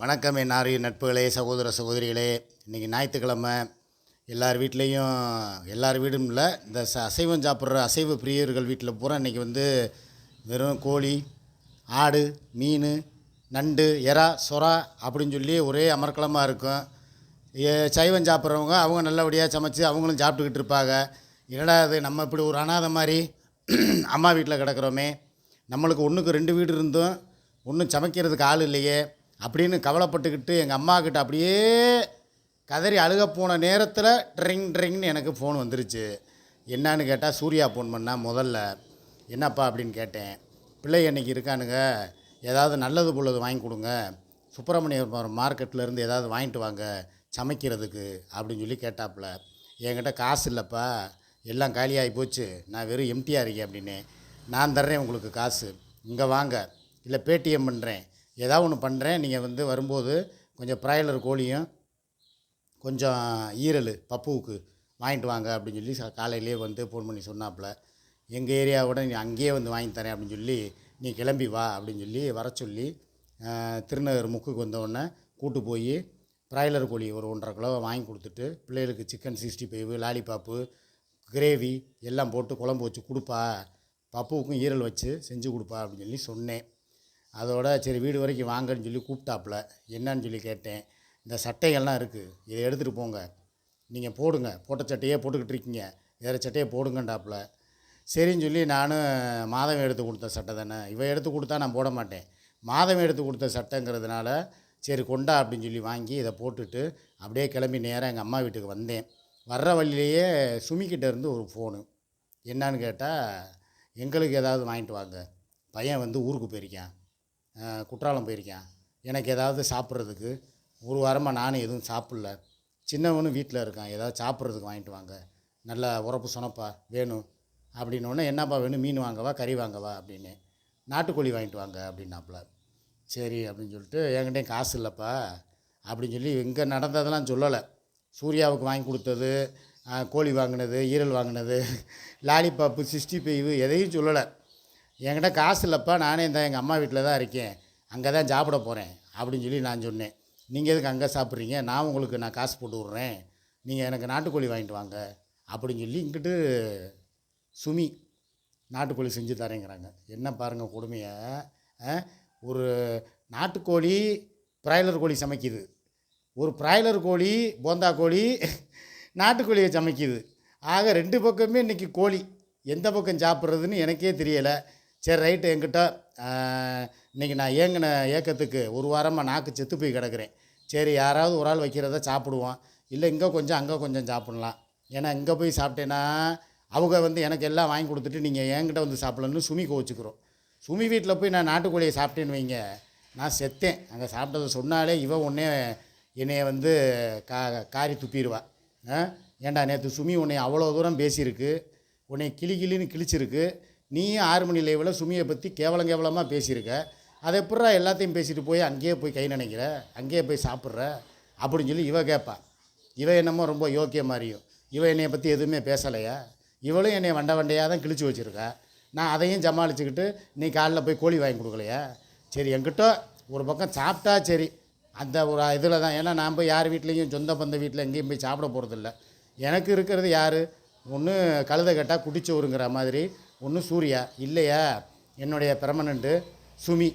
வணக்கம் என் ஆரிய நட்புகளே சகோதர சகோதரிகளே. இன்றைக்கி ஞாயிற்றுக்கிழமை. எல்லார் வீட்லேயும் எல்லார் வீடும் இல்லை இந்த ச அசைவம் சாப்பிட்ற அசைவ பிரியர்கள் வீட்டில் பூரா இன்றைக்கி வந்து வெறும் கோழி ஆடு மீன் நண்டு எறா சொரா அப்படின்னு சொல்லி ஒரே அமர்க்கலமாக இருக்கும். ஏ சைவம் சாப்பிட்றவங்க அவங்க நல்லபடியாக சமைச்சு அவங்களும் சாப்பிட்டுக்கிட்டு இருப்பாங்க. என்னடா அது நம்ம இப்படி ஒரு அனாதை மாதிரி அம்மா வீட்டில் கிடக்கிறோமே. நம்மளுக்கு ஒன்றுக்கு ரெண்டு வீடு இருந்தும் ஒன்றும் சமைக்கிறதுக்கு ஆள் இல்லையே. அப்படின்னு கவலைப்பட்டுக்கிட்டு எங்கள் அம்மா கிட்ட அப்படியே கதறி அழுக போன நேரத்தில் ட்ரிங் ட்ரிங்னு எனக்கு ஃபோன் வந்துருச்சு. என்னான்னு கேட்டால் சூர்யா ஃபோன் பண்ணால் முதல்ல என்னப்பா? அப்படின்னு கேட்டேன். பிள்ளை அன்னைக்கு இருக்கானுங்க? ஏதாவது நல்லது புள்ளது வாங்கி கொடுங்க. சுப்பிரமணியம் மார்க்கெட்டில் இருந்து ஏதாவது வாங்கிட்டு வாங்க சமைக்கிறதுக்கு அப்படின்னு சொல்லி கேட்டாப்புல. என்கிட்ட காசு இல்லைப்பா. எல்லாம் காலியாகி போச்சு. நான் வெறும் எம்டியாக இருக்கேன் அப்படின்னு நான் தர்றேன் உங்களுக்கு காசு. இங்கே வாங்க. இல்லை பேடிஎம் பண்ணுறேன் ஏதாவது ஒன்று பண்ணுறேன் நீங்கள் வந்து வரும்போது கொஞ்சம் ப்ராய்லர் கோழியும் கொஞ்சம் ஈரல் பப்புவுக்கு வாங்கிட்டு வாங்க அப்படின்னு சொல்லி ச- காலையிலேயே வந்து ஃபோன் பண்ணி சொன்னாப்புல. எங்கள் ஏரியாவோட நீ அங்கேயே வந்து வாங்கி தரேன் அப்படின்னு சொல்லி நீ கிளம்பி வா அப்படின்னு சொல்லி வர சொல்லி திருநகர் முக்குக்கு வந்தவுடனே கூட்டு போய் ப்ராய்லர் கோழி ஒரு ஒன்றரை கிலோ வாங்கி கொடுத்துட்டு பிள்ளைகளுக்கு chicken sixty five lollipop gravy எல்லாம் போட்டு குழம்பு வச்சு கொடுப்பா. பப்புவுக்கும் ஈரல் வச்சு செஞ்சு கொடுப்பா அப்படின்னு சொல்லி சொன்னேன். அதோட சரி வீடு வரைக்கும் வாங்கன்னு சொல்லி கூப்பிட்டாப்புல. என்னன்னு சொல்லி கேட்டேன். இந்த சட்டைகள்லாம் இருக்குது இதை எடுத்துகிட்டு போங்க. நீங்கள் போடுங்க. போட்ட சட்டையே போட்டுக்கிட்டு இருக்கீங்க. வேறு சட்டையை போடுங்கண்டாப்புல சரின்னு சொல்லி நானும் மாதம் எடுத்து கொடுத்த சட்டை தானே. இவன் எடுத்து கொடுத்தா நான் போட மாட்டேன். மாதம் எடுத்து கொடுத்த சட்டைங்கிறதுனால சரி கொண்டா அப்படின்னு சொல்லி வாங்கி இதை போட்டுட்டு அப்படியே கிளம்பி நேராக எங்கள் அம்மா வீட்டுக்கு வந்தேன். வர்ற வழியிலேயே சுமிக்கிட்ட இருந்து ஒரு ஃபோனு என்னன்னு கேட்டால் எங்களுக்கு ஏதாவது வாங்கிட்டு வாங்க. பையன் வந்து ஊருக்கு போயிருக்கான். குற்றாலம் போயிருக்கேன். எனக்கு ஏதாவது சாப்பிட்றதுக்கு ஒரு வாரமாக நானும் எதுவும் சாப்பிட்ல. சின்னவனும் வீட்டில் இருக்கான். ஏதாவது சாப்பிட்றதுக்கு வாங்கிட்டு வாங்க. நல்லா உரப்பு சொனப்பா வேணும். அப்படின்னோடனே என்னப்பா வேணும்? மீன் வாங்கவா? கறி வாங்கவா? அப்படின்னு. நாட்டுக்கோழி வாங்கிட்டு வாங்க அப்படின்னாப்புல சரி அப்படின்னு சொல்லிட்டு என்கிட்டயும் காசு இல்லைப்பா அப்படின்னு சொல்லி இங்கே நடந்ததெல்லாம் சொல்லலை. சூர்யாவுக்கு வாங்கி கொடுத்தது கோழி வாங்கினது ஈரல் வாங்கினது லாலிபாப்பு சிக்ஸ்டி ஃபைவ் எதையும் சொல்லலை. என்கிட்ட காசு இல்லைப்பா நானே இந்த எங்கள் அம்மா வீட்டில் தான் இருக்கேன். அங்கே தான் சாப்பிட போகிறேன் அப்படின்னு சொல்லி நான் சொன்னேன். நீங்கள் எதுக்கு அங்கே சாப்பிட்றீங்க? நான் உங்களுக்கு நான் காசு போட்டு விட்றேன். நீங்கள் எனக்கு நாட்டுக்கோழி வாங்கிட்டு வாங்க அப்படின்னு சொல்லி இங்கிட்டு சுமி நாட்டுக்கோழி செஞ்சு தரேங்கிறாங்க. என்ன பாருங்கள் கொடுமையை ஆ? ஒரு நாட்டுக்கோழி பிராய்லர் கோழி சமைக்குது. ஒரு பிராய்லர் கோழி போந்தா கோழி நாட்டுக்கோழியை சமைக்குது. ஆக ரெண்டு பக்கமே இன்றைக்கி கோழி. எந்த பக்கம் சாப்பிட்றதுன்னு எனக்கே தெரியலை. சரி ரைட்டு என்கிட்ட இன்றைக்கி நான் ஏங்கின ஏக்கத்துக்கு ஒரு வாரமாக நாக்கு செத்து போய் கிடக்குறேன். சரி யாராவது ஒரு ஆள் வைக்கிறத சாப்பிடுவோம். இல்லை இங்கே கொஞ்சம் அங்கே கொஞ்சம் சாப்பிட்லாம். ஏன்னா இங்கே போய் சாப்பிட்டேன்னா அவங்க வந்து எனக்கு எல்லாம் வாங்கி கொடுத்துட்டு நீங்கள் என்கிட்ட வந்து சாப்பிடலன்னு சுமி கோச்சிக்கிறோம் சுமி வீட்டில் போய் நான் நாட்டுக்கோழியை சாப்பிட்டேன்னு வைங்க. நான் செத்தேன். அங்கே சாப்பிட்டதை சொன்னாலே இவன் உடனே என்னைய வந்து கா காரி துப்பிடுவா. ஆ ஏன்டா நேற்று சுமி உன்னை அவ்வளோ தூரம் பேசியிருக்கு. உன்னை கிளி கிளின்னு கிழிச்சிருக்கு. நீயும் ஆறு மணி லைவில் சுமியை பற்றி கேவலம் கேவலமாக பேசியிருக்க. அதை எப்பட்றா எல்லாத்தையும் பேசிட்டு போய் அங்கேயே போய் கை நினைக்கிற? அங்கேயே போய் சாப்பிட்ற? அப்படின்னு சொல்லி இவ கேட்பா இவ என்னமோ ரொம்ப யோக்கிய மாதிரியும். இவ என்னைய பற்றி எதுவுமே பேசலையா? இவளும் என்னை வண்ட வண்டையாக தான் கிழிச்சு வச்சுருக்கா. நான் அதையும் சமாளிச்சுக்கிட்டு நீ காலைல போய் கோழி வாங்கி கொடுக்கலையா? சரி என்கிட்ட ஒரு பக்கம் சாப்பிட்டா சரி. அந்த ஒரு இதில் தான். ஏன்னா நான் போய் யார் வீட்லேயும் சொந்த பந்த வீட்டில் எங்கேயும் போய் சாப்பிட போகிறதில்ல எனக்கு இருக்கிறது யார்? ஒன்று கழுதை கட்டால் குடிச்சோருங்கிற மாதிரி. ஒன்று சூர்யா இல்லையா? என்னுடைய பெர்மனண்ட்டு சுமி.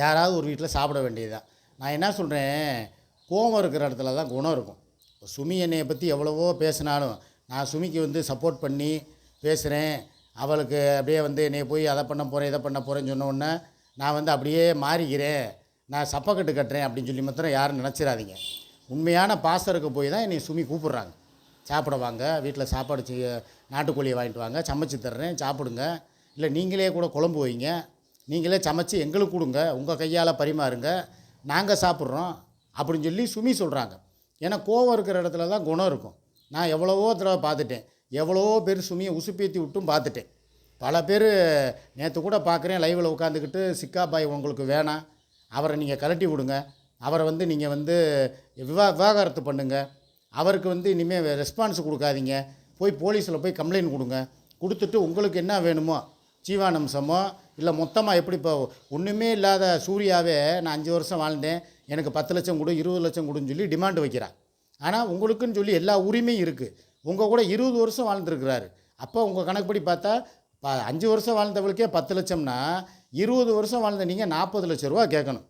யாராவது ஒரு வீட்டில் சாப்பிட வேண்டியதுதான். நான் என்ன சொல்கிறேன் கோவம் இருக்கிற இடத்துல தான் குணம் இருக்கும். இப்போ சுமி என்னையை பற்றி எவ்வளவோ பேசினாலும் நான் சுமிக்கு வந்து சப்போர்ட் பண்ணி பேசுகிறேன் அவளுக்கு அப்படியே வந்து என்னை போய் அதை பண்ண போகிறேன் இதை பண்ண போகிறேன்னு சொன்னோடனே நான் வந்து அப்படியே மாறிக்கிறேன். நான் சப்பக்கட்டு கட்டுறேன் அப்படின்னு சொல்லி மாத்திரம் யாரும் நினச்சிடாதீங்க உண்மையான பாசருக்கு போய் தான் என்னை சுமி கூப்பிட்றாங்க. சாப்பிட வாங்க. வீட்டில் சாப்பாடு செய்ய நாட்டுக்கோழியை வாங்கிட்டு வாங்க. சமைச்சு தர்றேன். சாப்பிடுங்க. இல்லை நீங்களே கூட குழம்பு வைங்க. நீங்களே சமைச்சு எங்களுக்கு கொடுங்க. உங்கள் கையால் பரிமாறுங்க. நாங்கள் சாப்பிட்றோம். அப்படின்னு சொல்லி சுமி சொல்கிறாங்க ஏன்னா கோவம் இருக்கிற இடத்துல தான் குணம் இருக்கும். நான் எவ்வளவோ தடவை பார்த்துட்டேன். எவ்வளவோ பேர் சுமியை உசுப்பேற்றி விட்டும் பார்த்துட்டேன். பல பேர் நேற்று கூட பார்க்குறேன் லைவில் உட்காந்துக்கிட்டு சிக்கா பாய் உங்களுக்கு வேணாம். அவரை நீங்கள் கலட்டி விடுங்க. அவரை வந்து நீங்கள் வந்து விவா விவாகரத்து பண்ணுங்கள் அவருக்கு வந்து இனிமேல் ரெஸ்பான்ஸ் கொடுக்காதீங்க. போய் போலீஸில் போய் கம்ப்ளைண்ட் கொடுங்க. கொடுத்துட்டு உங்களுக்கு என்ன வேணுமோ ஜீவானம்சமோ இல்லை மொத்தமாக எப்படி இப்போ ஒன்றுமே இல்லாத சூர்யாவே நான் அஞ்சு வருஷம் வாழ்ந்தேன். எனக்கு பத்து லட்சம் கொடு இருபது லட்சம் கொடுன்னு சொல்லி டிமாண்ட் வைக்கிறான் ஆனால் உங்களுக்குன்னு சொல்லி எல்லா உரிமையும் இருக்குது உங்கள் கூட இருபது வருஷம் வாழ்ந்துருக்கிறாரு. அப்போ உங்கள் கணக்குப்படி பார்த்தா அஞ்சு வருஷம் வாழ்ந்தவளுக்கே பத்து லட்சம்னா இருபது வருஷம் வாழ்ந்த நீங்கள் நாற்பது லட்ச ரூபா கேட்கணும்.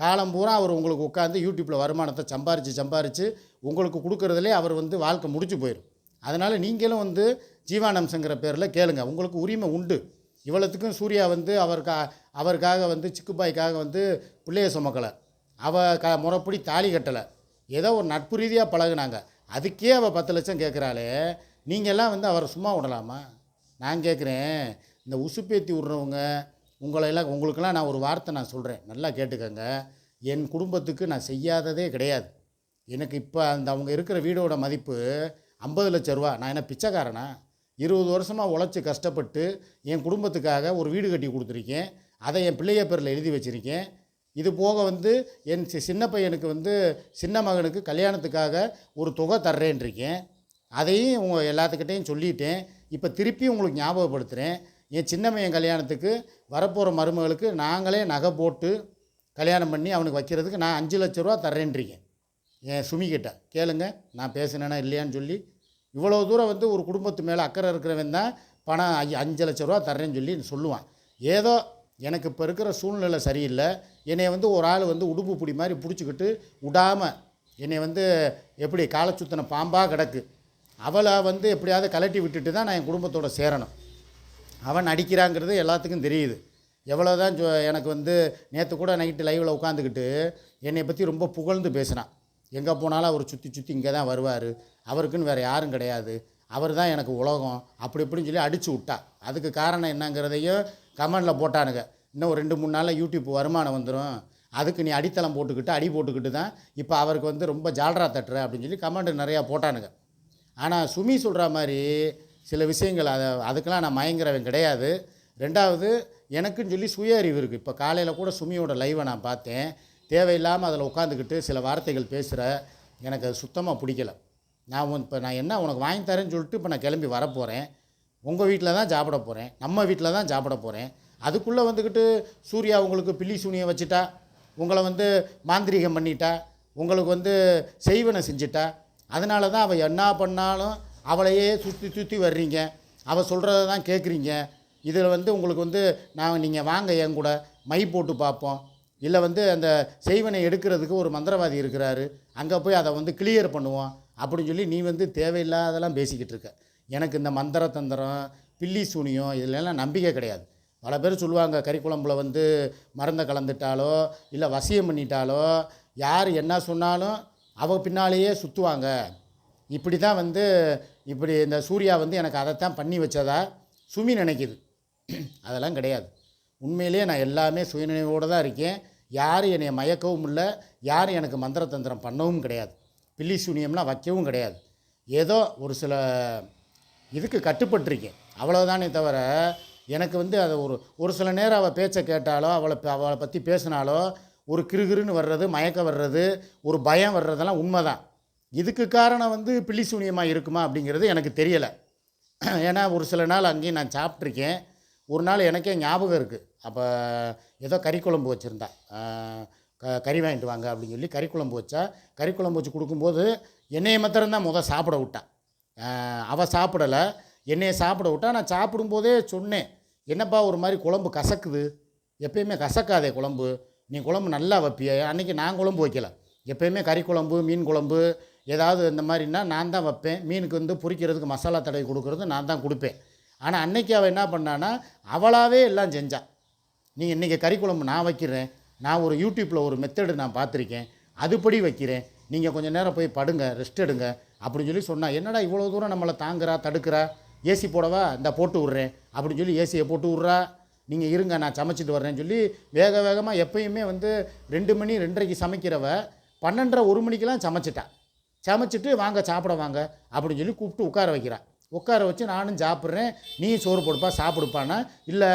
காலம் பூரா அவர் உங்களுக்கு உட்காந்து யூடியூப்பில் வருமானத்தை சம்பாரித்து சம்பாரித்து உங்களுக்கு கொடுக்குறதுலே அவர் வந்து வாழ்க்கை முடிச்சு போயிடும் அதனால் நீங்களும் வந்து ஜீவானம்சங்கிற பேரில் கேளுங்க. உங்களுக்கு உரிமை உண்டு. இவ்வளோத்துக்கும் சூர்யா வந்து அவருக்கா அவருக்காக வந்து சிக்குப்பாய்க்காக வந்து பிள்ளைய சுமக்கலை. அவ க முறைப்படி தாலி கட்டலை. ஏதோ ஒரு நட்பு ரீதியாக பழகுனாங்க. அதுக்கே அவள் பத்து லட்சம் கேட்குறாளே நீங்கள்லாம் வந்து அவரை சும்மா விடலாமா? நான் கேட்குறேன் இந்த உசுப்பேத்தி விட்றவங்க உங்களையெல்லாம் உங்களுக்கெல்லாம் நான் ஒரு வார்த்தை நான் சொல்கிறேன் நல்லா கேட்டுக்கங்க. என் குடும்பத்துக்கு நான் செய்யாததே கிடையாது. எனக்கு இப்போ அந்த அவங்க இருக்கிற வீடோட மதிப்பு ஐம்பது லட்ச ரூபா. நான் என்ன பிச்சைக்காரனா? இருபது வருஷமாக உழைச்சி கஷ்டப்பட்டு என் குடும்பத்துக்காக ஒரு வீடு கட்டி கொடுத்துருக்கேன். அதை என் பிள்ளைய பேரில் எழுதி வச்சுருக்கேன். இது போக வந்து என் சி- சின்ன பையனுக்கு வந்து சின்ன மகனுக்கு கல்யாணத்துக்காக ஒரு தொகை தர்றேன்ருக்கேன் அதையும் உங்கள் எல்லாத்துக்கிட்டேயும் சொல்லிட்டேன். இப்போ திருப்பி உங்களுக்கு ஞாபகப்படுத்துகிறேன் என் சின்னமையன் கல்யாணத்துக்கு வரப்போகிற மருமகளுக்கு நாங்களே நகை போட்டு கல்யாணம் பண்ணி அவனுக்கு வைக்கிறதுக்கு நான் அஞ்சு லட்ச ரூபா தர்றேன்றீங்க. என் சுமிக்கிட்ட கேளுங்க நான் பேசினேன்னா இல்லையான்னு சொல்லி. இவ்வளோ தூரம் வந்து ஒரு குடும்பத்து மேலே அக்கறை இருக்கிறவன் தான் பணம் அஞ்சு லட்ச ரூபா தர்றேன்னு சொல்லி சொல்லுவான். ஏதோ எனக்கு இப்போ இருக்கிற சூழ்நிலை சரியில்லை. என்னை வந்து ஒரு ஆள் வந்து உடுப்பு பிடி மாதிரி பிடிச்சிக்கிட்டு விடாமல் என்னை வந்து எப்படி காலை சுத்தின பாம்பாக கிடக்கு. அவளை வந்து எப்படியாவது கலட்டி விட்டுட்டு தான் நான் என் குடும்பத்தோடு சேரணும். அவன் நடிக்கிறாங்கிறது எல்லாத்துக்கும் தெரியுது. எவ்வளோதான் ஜோ எனக்கு வந்து நேற்று கூட நைட்டு லைவில் உட்காந்துக்கிட்டு என்னை பற்றி ரொம்ப புகழ்ந்து பேசினான். எங்கே போனாலும் அவர் சுற்றி சுற்றி இங்கே தான் வருவார். அவருக்குன்னு வேறு யாரும் கிடையாது. அவர் தான் எனக்கு உலகம். அப்படி இப்படின்னு சொல்லி அடித்து விட்டா. அதுக்கு காரணம் என்னங்கிறதையும் கமெண்டில் போட்டானுங்க. இன்னும் ஒரு ரெண்டு மூணு நாளில் யூடியூப் வருமானம் வந்துடும் அதுக்கு நீ அடித்தளம் போட்டுக்கிட்டு அடி போட்டுக்கிட்டு தான் இப்போ அவருக்கு வந்து ரொம்ப ஜால்ரா தட்டுற அப்படின்னு சொல்லி கமெண்ட் நிறையா போட்டானுங்க. ஆனால் சுமி சொல்கிற மாதிரி சில விஷயங்கள் அதை அதுக்கெல்லாம் நான் மயங்குறவன் கிடையாது. ரெண்டாவது எனக்குன்னு சொல்லி சுய அறிவு இருக்குது இப்போ காலையில் கூட சுமியோட லைவை நான் பார்த்தேன். தேவையில்லாமல் அதில் உட்காந்துக்கிட்டு சில வார்த்தைகள் பேசுகிற எனக்கு அது சுத்தமாக பிடிக்கல. நான் இப்போ நான் என்ன உனக்கு வாங்கி தரேன்னு சொல்லிட்டு இப்போ நான் கிளம்பி வரப்போகிறேன் உங்கள் வீட்டில் தான் சாப்பிட போகிறேன் நம்ம வீட்டில் தான் சாப்பிட போகிறேன் அதுக்குள்ளே வந்துக்கிட்டு சூர்யா உங்களுக்கு பில்லி சூனியை வச்சுட்டா உங்களை வந்து மாந்திரீகம் பண்ணிட்டா உங்களுக்கு வந்து செய்வனை செஞ்சிட்டா அதனால தான் அவள் என்ன பண்ணாலும் அவளையே சுற்றி சுற்றி வர்றீங்க. அவள் சொல்கிறத தான் கேட்குறீங்க இதில் வந்து உங்களுக்கு வந்து நான் நீங்கள் வாங்க என் கூட மை போட்டு பார்ப்போம். இல்லை வந்து அந்த செய்வனை எடுக்கிறதுக்கு ஒரு மந்திரவாதி இருக்கிறாரு. அங்கே போய் அதை வந்து கிளியர் பண்ணுவோம். அப்படின்னு சொல்லி நீ வந்து தேவையில்லாதெல்லாம் பேசிக்கிட்டு இருக்க. எனக்கு இந்த மந்திர தந்திரம் பில்லி சூனியம் இதுலெல்லாம் நம்பிக்கை கிடையாது. பல பேர் சொல்லுவாங்க கறிக்குழம்புல வந்து மருந்தை கலந்துட்டாலோ இல்லை வசியம் பண்ணிட்டாலோ யார் என்ன சொன்னாலும் அவள் பின்னாலேயே சுற்றுவாங்க இப்படி தான் வந்து இப்படி இந்த சூர்யா வந்து எனக்கு அதைத்தான் பண்ணி வச்சதா சுமி நினைக்குது. அதெல்லாம் கிடையாது. உண்மையிலேயே நான் எல்லாமே சுயநினைவோடு தான் இருக்கேன். யாரும் என்னை மயக்கவும் இல்லை. யாரும் எனக்கு மந்திர தந்திரம் பண்ணவும் கிடையாது. பில்லி சூனியம்லாம் வைக்கவும் கிடையாது. ஏதோ ஒரு சில இதுக்கு கட்டுப்பட்டிருக்கேன். அவ்வளோதானே தவிர எனக்கு வந்து அதை ஒரு ஒரு சில நேரம் அவள் பேச்சை கேட்டாலோ அவளை அவளை பற்றி பேசினாலோ ஒரு கிருகிருன்னு வர்றது மயக்கம் வர்றது ஒரு பயம் வர்றதெல்லாம் உண்மை தான் இதுக்கு காரணம் வந்து பில்லி சூனியமாக இருக்குமா அப்படிங்கிறது எனக்கு தெரியலை. ஏன்னா ஒரு சில நாள் அங்கேயும் நான் சாப்பிட்ருக்கேன் ஒரு நாள் எனக்கே ஞாபகம் இருக்குது அப்போ ஏதோ கறி குழம்பு வச்சுருந்தா. க கறி வாங்கிட்டு வாங்க அப்படின்னு சொல்லி கறி குழம்பு வச்சா கறி குழம்பு வச்சு கொடுக்கும்போது என்னையை மாத்திரம்தான் முதல் சாப்பிட விட்டான் அவள் சாப்பிடலை. என்னையை சாப்பிட விட்டா. நான் சாப்பிடும்போதே சொன்னேன் என்னப்பா ஒரு மாதிரி குழம்பு கசக்குது. எப்பயுமே கசக்காதே குழம்பு. நீ குழம்பு நல்லா வைப்பிய. அன்றைக்கி நான் குழம்பு வைக்கல. எப்பயுமே கறி குழம்பு மீன் குழம்பு ஏதாவது இந்த மாதிரின்னா நான் தான் வைப்பேன். மீனுக்கு வந்து பொரிக்கிறதுக்கு மசாலா தடவி கொடுக்குறது நான் தான் கொடுப்பேன். ஆனால் அன்னைக்கு அவள் என்ன பண்ணான்னா அவளாவே எல்லாம் செஞ்சாள் நீங்கள் இன்றைக்கி கறி குழம்பு நான் வைக்கிறேன். நான் ஒரு யூடியூப்பில் ஒரு மெத்தடு நான் பார்த்துருக்கேன். அதுபடி வைக்கிறேன். நீங்கள் கொஞ்சம் நேரம் போய் படுங்க ரெஸ்ட் எடுங்க அப்படின்னு சொல்லி சொன்னால் என்னடா இவ்வளோ தூரம் நம்மளை தாங்குறா தடுக்கிறா? ஏசி போடவா? இந்த போட்டு விட்றேன். அப்படின்னு சொல்லி ஏசியை போட்டு விட்றா. நீங்கள் இருங்க நான் சமைச்சிட்டு வர்றேன்னு சொல்லி வேக வேகமாக எப்பயுமே வந்து ரெண்டு மணி ரெண்டரைக்கு சமைக்கிறவ பன்னெண்டரை ஒரு மணிக்கெலாம் சமைச்சிட்டா. சமைச்சிட்டு வாங்க சாப்பிட வாங்க அப்படின்னு சொல்லி கூப்பிட்டு உட்கார வைக்கிறான். உட்கார வச்சு நானும் சாப்பிட்றேன் நீ சோறு போடுப்பா சாப்பிடுப்பானா இல்லை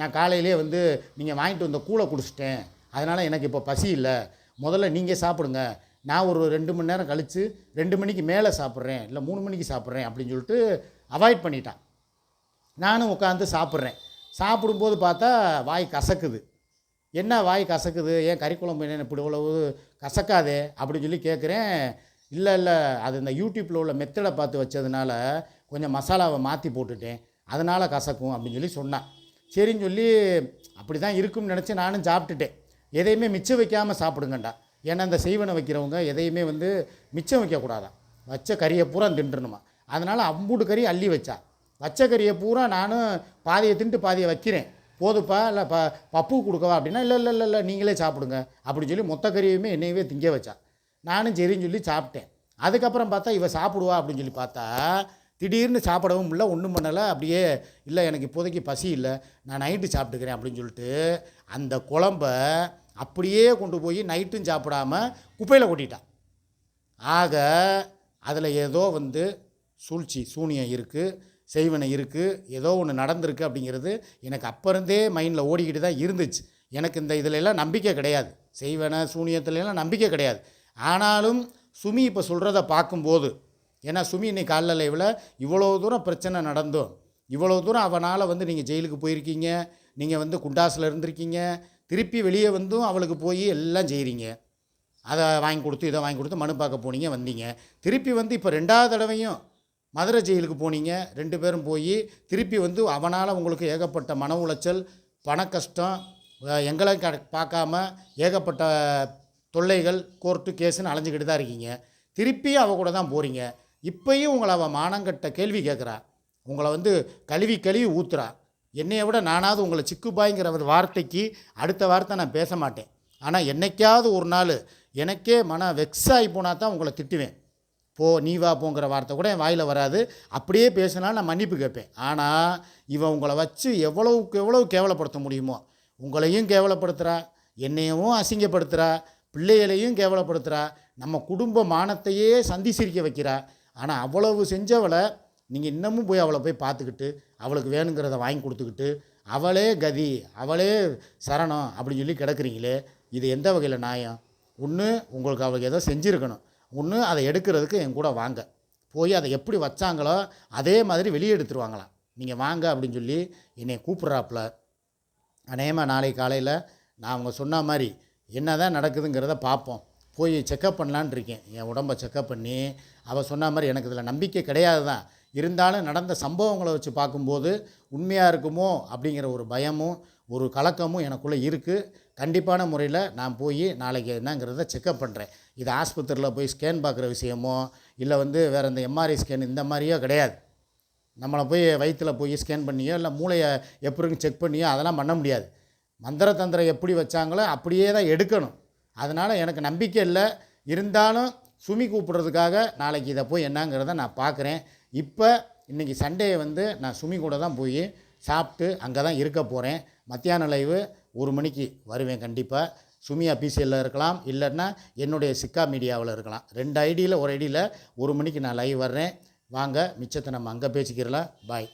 நான் காலையிலே வந்து நீங்கள் வாங்கிட்டு வந்த கூழை குடிச்சிட்டேன். அதனால் எனக்கு இப்போ பசி இல்லை. முதல்ல நீங்கள் சாப்பிடுங்க. நான் ஒரு ரெண்டு மணி நேரம் கழித்து ரெண்டு மணிக்கு மேலே சாப்பிட்றேன் இல்லை மூணு மணிக்கு சாப்பிட்றேன் அப்படின்னு சொல்லிட்டு அவாய்ட் பண்ணிட்டான். நானும் உட்காந்து சாப்பிட்றேன். சாப்பிடும்போது பார்த்தா வாய் கசக்குது. என்ன வாய் கசக்குது? ஏன் கறி குழம்பு என்ன இப்படி இவ்வளவு கசக்காதே? அப்படின்னு சொல்லி கேட்குறேன் இல்லை இல்லை. அது இந்த யூடியூப்பில் உள்ள மெத்தடை பார்த்து வச்சதுனால கொஞ்சம் மசாலாவை மாற்றி போட்டுட்டேன். அதனால் கசக்கும் அப்படின்னு சொல்லி சொன்னான். சரின்னு சொல்லி அப்படி தான் இருக்கும்னு நினச்சி நானும் சாப்பிட்டுட்டேன். எதையுமே மிச்சம் வைக்காமல் சாப்பிடுங்கண்டா. ஏன்னா இந்த செய்வனை வைக்கிறவங்க எதையுமே வந்து மிச்சம் வைக்கக்கூடாதான் வச்ச கறியை பூரா தின்றுணுமா அதனால் அம்பூடு கறி அள்ளி வச்சா. வச்ச கறியை பூரா நானும் பாதியை தின்ட்டு பாதியை வைக்கிறேன். போதுப்பா இல்லை ப பப்பு கொடுக்கவா அப்படின்னா இல்லை இல்லை இல்லை இல்லை நீங்களே சாப்பிடுங்க. அப்படின்னு சொல்லி மொத்த கறியுமே என்னையவே திங்க வச்சா. நானும் சரின்னு சொல்லி சாப்பிட்டேன். அதுக்கப்புறம் பார்த்தா இவ சாப்பிடுவா அப்படின்னு சொல்லி பார்த்தா திடீர்னு சாப்பிடவும் இல்லை ஒன்றும் பண்ணலை அப்படியே இல்லை எனக்கு இப்போதைக்கு பசி இல்லை நான் நைட்டு சாப்பிட்டுக்கிறேன் அப்படின்னு சொல்லிட்டு அந்த குழம்ப அப்படியே கொண்டு போய் நைட்டும் சாப்பிடாம குப்பையில் கொட்டிட்டான் ஆக அதில் ஏதோ வந்து சூழ்ச்சி சூனியம் இருக்குது செய்வனை இருக்குது ஏதோ ஒன்று நடந்திருக்கு அப்படிங்கிறது எனக்கு அப்போ இருந்தே மைண்டில் ஓடிக்கிட்டு தான் இருந்துச்சு. எனக்கு இந்த இதிலெல்லாம் நம்பிக்கை கிடையாது. செய்வனை சூனியத்துலலாம் நம்பிக்கை கிடையாது. ஆனாலும் சுமி இப்போ சொல்கிறத பார்க்கும்போது ஏன்னா சுமி இன்னைக்கு காலைல லைவில் இவ்வளோ தூரம் பிரச்சனை நடந்தோம் இவ்வளோ தூரம் அவனால் வந்து நீங்கள் ஜெயிலுக்கு போயிருக்கீங்க நீங்கள் வந்து குண்டாஸில் இருந்திருக்கீங்க திருப்பி வெளியே வந்தும் அவளுக்கு போய் எல்லாம் செய்கிறீங்க அதை வாங்கி கொடுத்து இதை வாங்கி கொடுத்து மனு பார்க்க போனீங்க வந்தீங்க. திருப்பி வந்து இப்போ ரெண்டாவது தடவையும் மதுரை ஜெயிலுக்கு போனீங்க ரெண்டு பேரும் போய் திருப்பி வந்து அவனால் உங்களுக்கு ஏகப்பட்ட மன உளைச்சல் பண கஷ்டம் எங்களை க பார்க்காம ஏகப்பட்ட தொல்லைகள் கோர்ட்டு கேஸுன்னு அலைஞ்சிக்கிட்டு தான் இருக்கீங்க. திருப்பியும் அவள் கூட தான் போகிறீங்க இப்பயும் உங்களை அவள் மானங்கட்ட கேள்வி கேட்குறா உங்களை வந்து கழுவி கழுவி ஊத்துறா. என்னைய விட நானாவது உங்களை சிக்குபாய்ங்கிற ஒரு வார்த்தைக்கு அடுத்த வார்த்தை நான் பேச மாட்டேன். ஆனால் என்னைக்காவது ஒரு நாள் எனக்கே மன வெக்ஸ் ஆகி போனால் தான் உங்களை திட்டுவேன். போ நீ வா போங்கிற வார்த்தை கூட என் வாயில் வராது. அப்படியே பேசினாலும் நான் மன்னிப்பு கேட்பேன். ஆனால் இவன் உங்களை வச்சு எவ்வளவுக்கு எவ்வளவு கேவலப்படுத்த முடியுமோ உங்களையும் கேவலப்படுத்துகிறா என்னையவும் அசிங்கப்படுத்துகிறா பிள்ளைகளையும் கேவலப்படுத்துகிறா நம்ம குடும்ப மானத்தையே சந்தி சிரிக்க வைக்கிறா. ஆனால் அவ்வளவு செஞ்சவளை நீங்கள் இன்னமும் போய் அவளை போய் பார்த்துக்கிட்டு அவளுக்கு வேணுங்கிறத வாங்கி கொடுத்துக்கிட்டு அவளே கதி அவளே சரணம் அப்படின்னு சொல்லி கிடக்குறீங்களே இது எந்த வகையில் நியாயம்? ஒன்று உங்களுக்கு அவளுக்கு ஏதோ செஞ்சுருக்கணும். ஒன்று அதை எடுக்கிறதுக்கு என் கூட வாங்க. போய் அதை எப்படி வச்சாங்களோ அதே மாதிரி வெளியே எடுத்துருவாங்களாம் நீங்கள் வாங்க அப்படின்னு சொல்லி என்னை கூப்பிட்றாப்புல. அநேகமாக நாளை காலையில் நான் அவங்க சொன்ன மாதிரி என்ன தான் நடக்குதுங்கிறத பார்ப்போம். போய் செக்கப் பண்ணலான்னு இருக்கேன். என் உடம்பை செக்கப் பண்ணி அவள் சொன்ன மாதிரி எனக்கு இதில் நம்பிக்கை கிடையாது தான். இருந்தாலும் நடந்த சம்பவங்களை வச்சு பார்க்கும்போது உண்மையாக இருக்குமோ அப்படிங்கிற ஒரு பயமும் ஒரு கலக்கமும் எனக்குள்ளே இருக்குது கண்டிப்பான முறையில் நான் போய் நாளைக்கு என்னங்கிறத செக்கப் பண்ணுறேன் இது ஆஸ்பத்திரியில் போய் ஸ்கேன் பார்க்குற விஷயமோ இல்லை வந்து வேறு இந்த எம்ஆர்ஐ ஸ்கேன் இந்த மாதிரியோ கிடையாது. நம்மளை போய் வயிற்றில் போய் ஸ்கேன் பண்ணியோ இல்லை மூளையை எப்படி செக் பண்ணியோ அதெல்லாம் பண்ண முடியாது. மந்திர தந்திரம் எப்படி வச்சாங்களோ அப்படியே தான் எடுக்கணும். அதனால் எனக்கு நம்பிக்கை இல்லை. இருந்தாலும் சுமி கூப்பிட்றதுக்காக நாளைக்கு இதை போய் என்னங்கிறத நான் பார்க்குறேன். இப்போ இன்றைக்கி சண்டே வந்து நான் சுமி கூட தான் போய் சாப்பிட்டு அங்கே தான் இருக்க போகிறேன். மத்தியான லைவு ஒரு மணிக்கு வருவேன் கண்டிப்பாக. சுமி அபிஷியலில் இருக்கலாம் இல்லைன்னா என்னுடைய சிக்கா மீடியாவில் இருக்கலாம். ரெண்டு ஐடியில் ஒரு ஐடியில் ஒரு மணிக்கு நான் லைவ் வர்றேன். வாங்க மிச்சத்தை நம்ம அங்கே பேசிக்கிறலாம். பாய்.